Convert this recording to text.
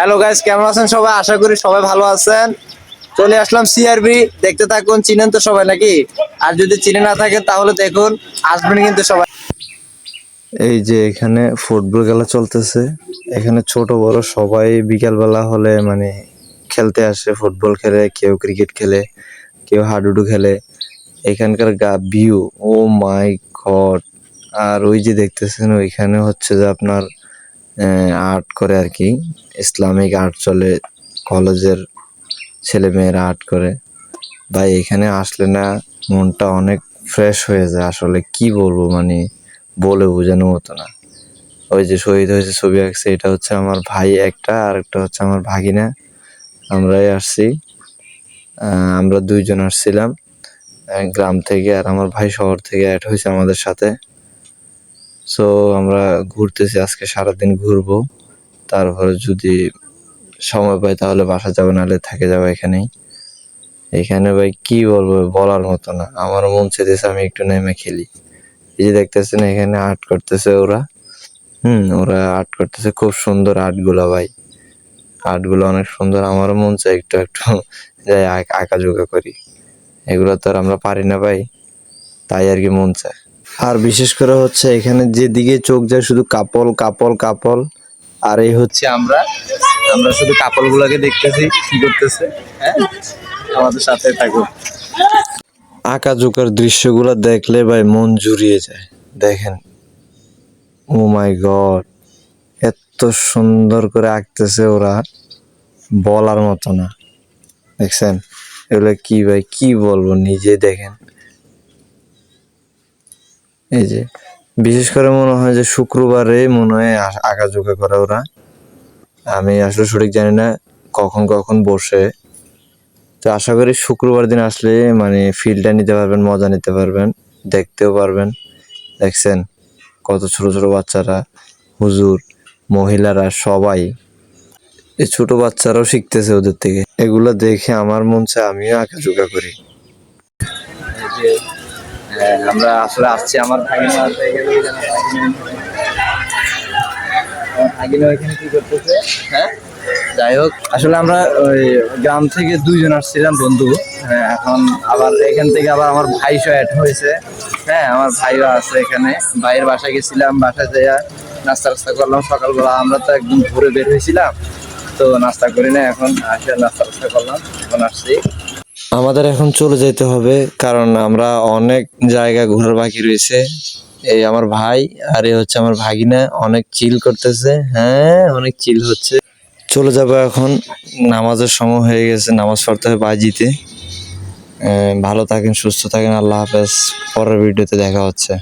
Hello guys কেমন আছেন সবাই? আশা করি সবাই ভালো আছেন। চলে আসলাম সিআরবি দেখতে থাকুন, চিনেন তো সবাই নাকি? আর যদি চিনে না থাকেন, তাহলে দেখুন, আসবেন কিন্তু সবাই। এই যে এখানে ফুটবল খেলা চলতেছে। এখানে ছোট, বড় সবাই বিকালবেলা হলে মানে খেলতে আসে। ফুটবল খেলে, কেউ ক্রিকেট খেলে, কেউ হাডুডু খেলে। এখানকার গা ভিউ ও মাই গড আর ওই যে দেখতেছেন, ওইখানে হচ্ছে যে আপনার আর্ট করে আর কি। ইসলামিক আর্ট চলে, কলেজের ছেলে মেয়েরা আর্ট করে। ভাই, এখানে আসলে না মনটা অনেক ফ্রেশ হয়ে যায়। আসলে কি বলব মানে বলে বোঝানো মতো না। ওই যে শহীদ হয়েছে ছবি আঁকছে, এটা হচ্ছে আমার ভাই একটা, আর একটা হচ্ছে আমার ভাগিনা। আমরাই আসছি। আমরা দুইজন আসছিলাম গ্রাম থেকে, আর আমার ভাই শহর থেকে অ্যাড হয়েছে আমাদের সাথে। সো আমরা ঘুরতেছি, আজকে সারাদিন ঘুরবো। তারপরে যদি সময় পাই তাহলে বাসা যাব, নাহলে থেকে যাব এখানেই। এখানে ভাই কি বলব, বলার মতো না। আমার মন চেয়েছে আমি একটু নেমে খেলি। এই যে দেখতেছেন এখানে আর্ট করতেছে ওরা। হুম, ওরা আর্ট করতেছে। খুব সুন্দর আর্টগুলা ভাই। আর্টগুলো অনেক সুন্দর। আমারও মন চায় একটু একটু যাই আঁক- আঁকাঝোঁকা করি। এগুলো তো আর আমরা পারি না ভাই। তাই আর কি মন চায়। আর বিশেষ করে হচ্ছে এখানে যেদিকে চোখ যায় শুধু কাপল কাপল কাপল। আর এই হচ্ছে আমরা। আমরা শুধু কাপল গুলাকে দেখতেছি, কি করতেছে হ্যাঁ? আমাদের সাথে থাকুক। আঁকা জোকার দৃশ্যগুলো দেখলে ভাই মন জুড়িয়ে যায়। দেখেন। ও মাই গড, এত সুন্দর করে আঁকতেছে ওরা। বলার মতো না। দেখছেন? এগুলো কি ভাই, কি বলব? নিজে দেখেন। এই যে, বিশেষ করে মনে হয় যে শুক্রবারে মনে হয় আঁকাঝোঁকা করে ওরা। আমি আসলে সঠিক জানি না কখন কখন বসে। তো আশা করি শুক্রবার দিন আসলে মানে ফিলটা নিতে পারবেন, মজা নিতে পারবেন, দেখতেও পারবেন। দেখছেন কত ছোট ছোট বাচ্চারা, হুজুর, মহিলারা সবাই। এই ছোট বাচ্চারাও শিখতেছে ওদের থেকে। এগুলো দেখে আমার মন চায় আমিও আঁকাঝোঁকা করি। আমরা আসলে আসছি আমার ভাগিনা। ওইখানে কি করতেছে? হ্যাঁ? যাই হোক আসলে আমরা ওই গ্রাম থেকে দুইজন আসছিলাম বন্ধু। হ্যাঁ এখন আবার এখান থেকে আবার আমার ভাই অ্যাড হয়েছে। হ্যাঁ আমার ভাইও আছে এখানে। ভাইয়ের বাসায় গেছিলাম বাসায় যাইয়া নাস্তা টাস্তা করলাম। সকালবেলা আমরা তো একদম ঘুরে বের হয়েছিলাম তো নাস্তা করি না এখন আসে নাস্তা টাস্তা করলাম এখন আসছি। আমাদের এখন চলে যেতে হবে, কারণ আমরা অনেক জায়গা ঘোরার বাকি রয়েছে। এই আমার ভাই আর এ হচ্ছে আমার ভাগিনা, অনেক চিল করতেছে। হ্যাঁ অনেক চিল হচ্ছে। চলে যাব এখন, নামাজের সময় হয়ে গেছে, নামাজ পড়তে হবে বাজিতে। ভালো থাকেন, সুস্থ থাকেন, আল্লাহ হাফেজ। পরের ভিডিওতে দেখা হচ্ছে।